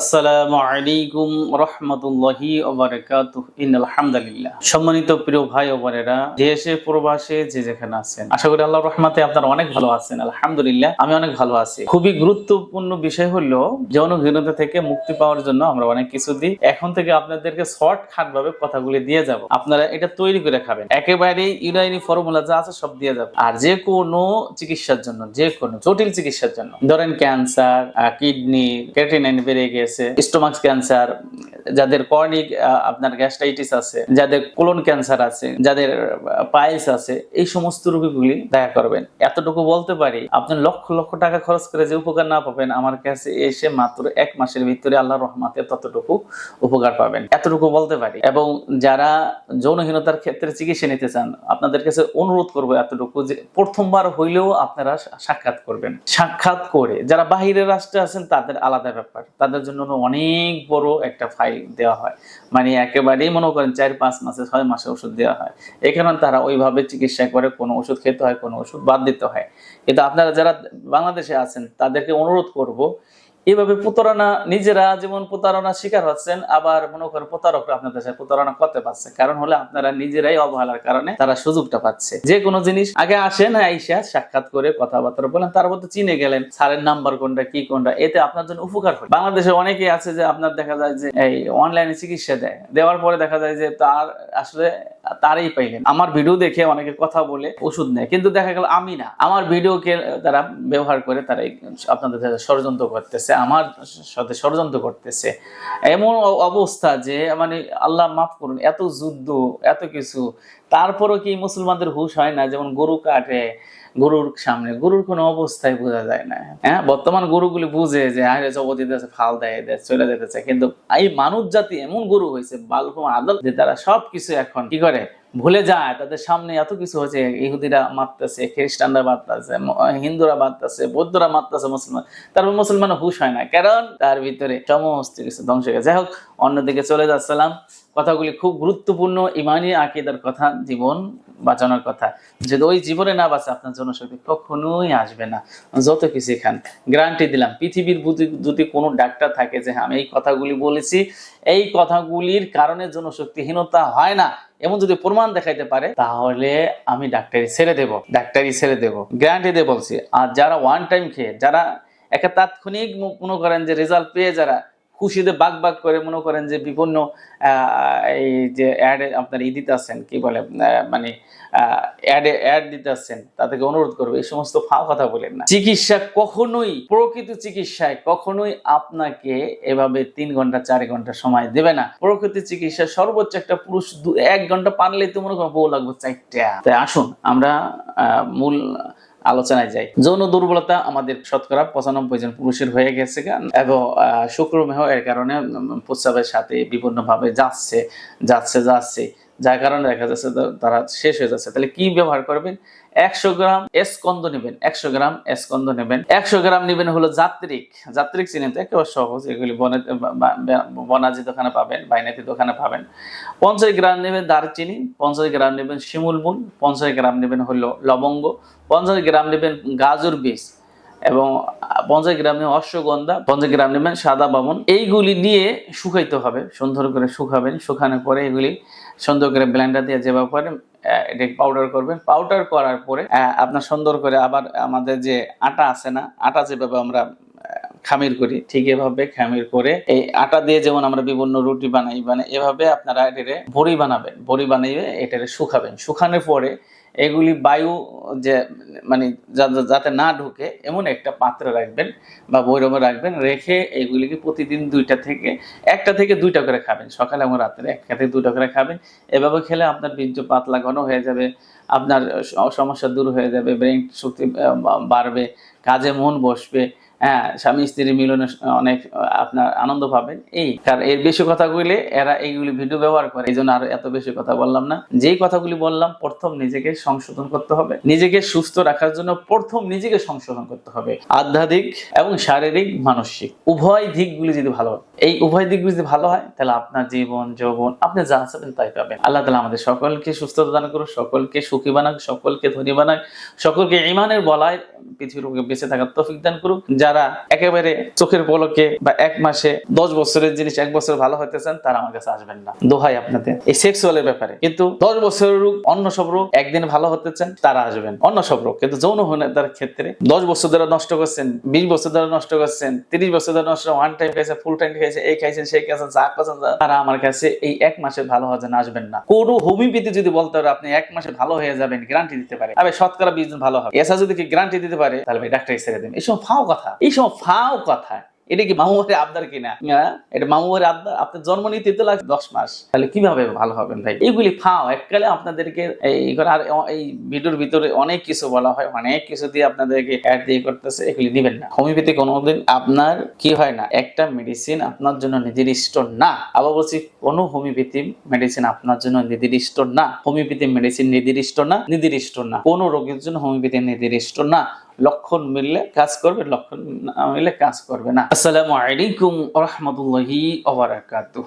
আসসালামু আলাইকুম রহমতুল্লাহি সম্মানিত প্রিয় ভাই দেশে, প্রবাসে যে যেখানে আছেন, আশা করি রহমাতে আপনারা অনেক ভালো আছেন, আলহামদুলিল্লাহ, আমি অনেক ভালো আছি। খুবই গুরুত্বপূর্ণ বিষয় হলো থেকে মুক্তি পাওয়ার জন্য আমরা অনেক কিছু দিই। এখন থেকে আপনাদেরকে শর্ট খাট ভাবে কথাগুলি দিয়ে যাব। আপনারা এটা তৈরি করে খাবেন। একেবারে ইউনাইনি ফর্মুলা যা আছে সব দিয়ে যাব। আর যে কোনো চিকিৎসার জন্য, যে কোনো জটিল চিকিৎসার জন্য, ধরেন ক্যান্সার কিডনি বেড়ে গেছে, স্টোমাক্স ক্যান্সার, যাদের কর্নিক আপনার গ্যাস্ট্রাইটিস আছে, যাদের কোলন ক্যান্সার আছে, যাদের পাইলস আছে, এই সমস্ত রোগীগুলি দেখা করবেন। এতটুকু বলতে পারি, আপনি লক্ষ লক্ষ টাকা খরচ করে যে উপকার না পাবেন, আমার কাছে এসে মাত্র এক মাসের ভিতরে আল্লাহ রহমাতে ততটুকু উপকার পাবেন। এতটুকু বলতে পারি। এবং যারা যৌনহীনতার ক্ষেত্রে চিকিৎসা নিতে চান, আপনাদের কাছে অনুরোধ করব এতটুকু যে প্রথমবার হইলেও আপনারা সাক্ষাৎ করবেন। সাক্ষাৎ করে যারা বাহিরের রাষ্ট্রে আছেন, তাদের আলাদা ব্যাপার। তাদের জন্য অনেক বড় একটা ফাইল দেওয়া হয়। মানে একেবারেই মনে করেন চার, পাঁচ মাসে, ছয় মাসে ওষুধ দেওয়া হয়। এখানে তারা ওইভাবে চিকিৎসা করে, কোনো ওষুধ খেতে হয়, কোনো ওষুধ বাদ দিতে হয়। কিন্তু আপনারা যারা বাংলাদেশে আছেন, তাদেরকে অনুরোধ করব এভাবে প্রতারণা, নিজেরা যেমন প্রতারণা শিকার হচ্ছেন, আবার মনে করেন প্রতারকরা আপনাদের সাথে প্রতারণা করতে পারছে। কারণ হলে আপনারা নিজেরাই অবহেলার কারণে তারা সুযোগটা পাচ্ছে। যে কোনো জিনিস আগে আসেন, আইসা সাক্ষাৎ করে কথাবার্তা বলেন, তার মধ্যে চিনে গেলেন, স্যারের নাম্বার কোনটা, কি কোনটা, এতে আপনার জন্য উপকার হয় বাংলাদেশে অনেকেই আছে যে আপনার দেখা যায় যে এই অনলাইনে চিকিৎসা দেয়। দেওয়ার পরে দেখা যায় যে তার আসলে তারই পাইলেন। আমার ভিডিও দেখে অনেকে কথা বলে ওষুধ নেয়, কিন্তু দেখা গেল আমি না। আমার ভিডিওকে তারা ব্যবহার করে তারাই আপনাদের সাথে ষড়যন্ত্র করতেছে, আমার সাথে ষড়যন্ত্র করতেছে। এমন অবস্থা যে মানে আল্লাহ মাফ করুন, এত যুদ্ধ, এত কিছু তারপরও কি মুসলমানদের হুশ হয় না? যেমন গরু কাটে, গরুর সামনে, গরুর কোনো অবস্থায় বোঝা যায় না। হ্যাঁ বর্তমান গরুগুলি বুঝে যে আরে জগৎ দিতেছে ফাল দেয় দেয় চলে যেতেছে কিন্তু এই মানুষ জাতি এমন গরু হয়েছে বালকম আদল, যে তারা সব কিছু এখন কি করে? ভুলে যায় তাদের সামনে এত কিছু হচ্ছে ইহুদিরা মারতেছে খ্রিস্টানরা মারতেছে হিন্দুরা মারতেছে বৌদ্ধরা মারতেছে মুসলমান তারপর মুসলমান হুশ হয় না কারণ তার ভিতরে সমস্ত কিছু ধ্বংস হয়ে যাই হোক অন্যদিকে চলে যাচ্ছিলাম কথাগুলি খুব গুরুত্বপূর্ণ ইমানি আকিদার কথা জীবন বাঁচানোর কথা। যদি ওই জীবনে না বাঁচে আপনার জনশক্তি কখনোই আসবে না। যত কিছু খান গ্যারান্টি দিলাম পৃথিবীর যদি কোনো ডাক্তার থাকে যে হ্যাঁ, আমি এই কথাগুলি বলেছি। এই কথাগুলির কারণে জনশক্তিহীনতা হয় না। এমন যদি প্রমাণ দেখাইতে পারে, তাহলে আমি ডাক্তারি ছেড়ে দেব, ডাক্তারি ছেড়ে দেব গ্যারান্টি দিয়ে বলছি। আর যারা ওয়ান টাইম খেয়ে, যারা একে তাৎক্ষণিক মনে করেন যে রেজাল্ট পেয়ে যারা খুশিতে বাগ বাগ করে মনে করেন যে বিভিন্ন এই যে অ্যাড আপনার ই দিতে আসছেন কি বলে মানে অ্যাডে অ্যাড দিতে আসছেন তাদেরকে অনুরোধ করব, এই সমস্ত ফাও কথা বলেন না। চিকিৎসা কখনোই, প্রকৃত চিকিৎসায় কখনোই আপনাকে এভাবে তিন ঘণ্টা, চার ঘণ্টা সময় দেবে না। প্রকৃতি চিকিৎসা সর্বোচ্চ একটা পুরুষ এক ঘণ্টা পারলেই তো মনে করেন বউ লাগবে চারটা। তাই আসুন, আমরা মূল আলোচনায় যাই। যৌন দুর্বলতা আমাদের শতকরা পঁচানব্বই জন পুরুষের হয়ে গেছে এবং শুক্রমেহ এর কারণে প্রস্রাবের সাথে বিভিন্নভাবে যাচ্ছে যাচ্ছে যাচ্ছে। যার কারণে দেখা যাচ্ছে তারা শেষ হয়ে যাচ্ছে। তাহলে কি ব্যবহার করবেন? একশো গ্রাম এসকন্দ নেবেন। একশো গ্রাম এসকন্দ নেবেন। একশো গ্রাম নেবেন হলো যাত্রিক। যাত্রিক চিনেন তো একেবারে সহজ, এগুলি বনাজি দোকানে পাবেন, বাইনাতি দোকানে পাবেন। পঞ্চাশ গ্রাম নেবেন দারচিনি, পঞ্চাশ গ্রাম নেবেন শিমুল বুন পঞ্চাশ গ্রাম নেবেন হলো লবঙ্গ, পঞ্চাশ গ্রাম নেবেন গাজর বীজ। এবং পঞ্চাশ গ্রাম নেবেন অশ্বগন্ধা পঞ্চাশ গ্রাম নেবেন সাদা বামন এইগুলি নিয়ে শুকাইতে হবে সুন্দর করে শুকাবেন শুকানোর পরে এগুলি সুন্দর করে ব্লেন্ডার দিয়ে যেভাবে আহ, এটা পাউডার করবেন। পাউডার করার পরে আপনার সুন্দর করে আবার আমাদের যে আটা আছে না আটা যেভাবে আমরা খামির করি ঠিক এভাবে খামির করে এই আটা দিয়ে যেমন আমরা বিভিন্ন রুটি বানাই মানে এভাবে আপনারা এটারে বড়ি বানাবেন বড়ি বানিয়ে এটারে শুকাবেন। শুকানোর পরে এগুলি বায়ু যে মানে যাতে না ঢুকে, এমন একটা পাত্রে রাখবেন বা বৈরমে রাখবেন, রেখে এগুলিকে প্রতিদিন দুইটা থেকে, একটা থেকে দুইটা করে খাবেন। সকালে এবং রাত্রে একটা থেকে দুইটা করে খাবেন। এভাবে খেলে আপনার বীর্য পাতলা ঘন হয়ে যাবে, আপনার সমস্যা দূর হয়ে যাবে, ব্রেন শক্তি বাড়বে, কাজে মন বসবে হ্যাঁ স্বামী স্ত্রী মিলনে অনেক আপনার আনন্দ পাবেন। এই, কারণ এর বেশি কথা বলে এরা এইগুলি ভিডিও ব্যবহার করে এই জন্য আরও এত বেশি কথা বললাম না। যেই কথাগুলি বললাম, প্রথম নিজেকে সংশোধন করতে হবে। নিজেকে সুস্থ রাখার জন্য প্রথম নিজেকে সংশোধন করতে হবে। আধ্যাত্মিক এবং শারীরিক, মানসিক। উভয় দিকগুলি যদি ভালো, এই উভয় দিকগুলি যদি ভালো হয়, তাহলে আপনার জীবন, যৌবন, আপনি যা চাবেন তাই পাবেন। আল্লাহ তালা আমাদের সকলকে সুস্থতা দান করুন সকলকে সুখী বানাক, সকলকে ধনী বানাক, সকলকে ইমানের বলায় পৃথিবীর বেঁচে থাকার তৌফিক দান করুক। যারা একেবারে চোখের পলকে বা এক মাসে দশ বছরের জিনিস এক বছর ভালো হতে চান তারা আমার কাছে আসবেন না। দোহাই আপনাদের। এই সেক্সুয়ালের ব্যাপারে। কিন্তু দশ বছরের রোগ, অন্য সব রোগ একদিন ভালো হতে চান তারা আসবেন। অন্য সব রোগ। কিন্তু যৌন ক্ষেত্রে দশ বছর ধরে নষ্ট করছেন, বিশ বছর ধরে নষ্ট করছেন, তিরিশ বছর ধরে নষ্ট ওয়ান টাইম খাইছে ফুল টাইম খাইছে এই খাইছেন, সেই খাইছেন, যা খাইছেন, যা- তারা আমার কাছে এই এক মাসে ভালো হওয়ার জন্য আসবেন না। কোনো হোমিওপ্যাথি যদি বলতে পারে, আপনি এক মাসে ভালো হয়ে যাবেন গ্যারান্টি দিতে পারে। আবে, শতকরা বিশ দিন ভালো হবে। এসা যদি কি গ্যারান্টি দিতে পারে? তাহলে ভাই ডাক্তার ছেড়ে দেন। এই সময় ফাও কথা। এই সময় ফাও কথা। এটা কি মামু বাড়ির আবদার কিনা? এটা মামু বাড়ির আবদার। আপনার জন্ম নিতে তো লাগবে দশ মাস। তাহলে কীভাবে ভালো হবেন ভাই? এইগুলি ফাও। এককালে আপনাদেরকে এই আর এই ভিডিওর ভিতরে অনেক কিছু বলা হয়, অনেক কিছু দিয়ে আপনাদেরকে অ্যাড দিয়ে করতেছে, এগুলি দিবেন না। হোমিওপ্যাথি কোনোদিন আপনার কি হয় না, একটা মেডিসিন আপনার জন্য নির্দিষ্ট না। আবার বলছি, কোনো হোমিওপ্যাথি মেডিসিন আপনার জন্য নির্দিষ্ট না। হোমিওপ্যাথি মেডিসিন নির্দিষ্ট না নির্দিষ্ট না। কোনো রোগের জন্য হোমিওপ্যাথি নির্দিষ্ট না। লক্ষণ মিললে কাজ করবে লক্ষণ না মিললে কাজ করবে না। আসসালামু আলাইকুম রহমতুল্লাহি ওবারাকাতুহ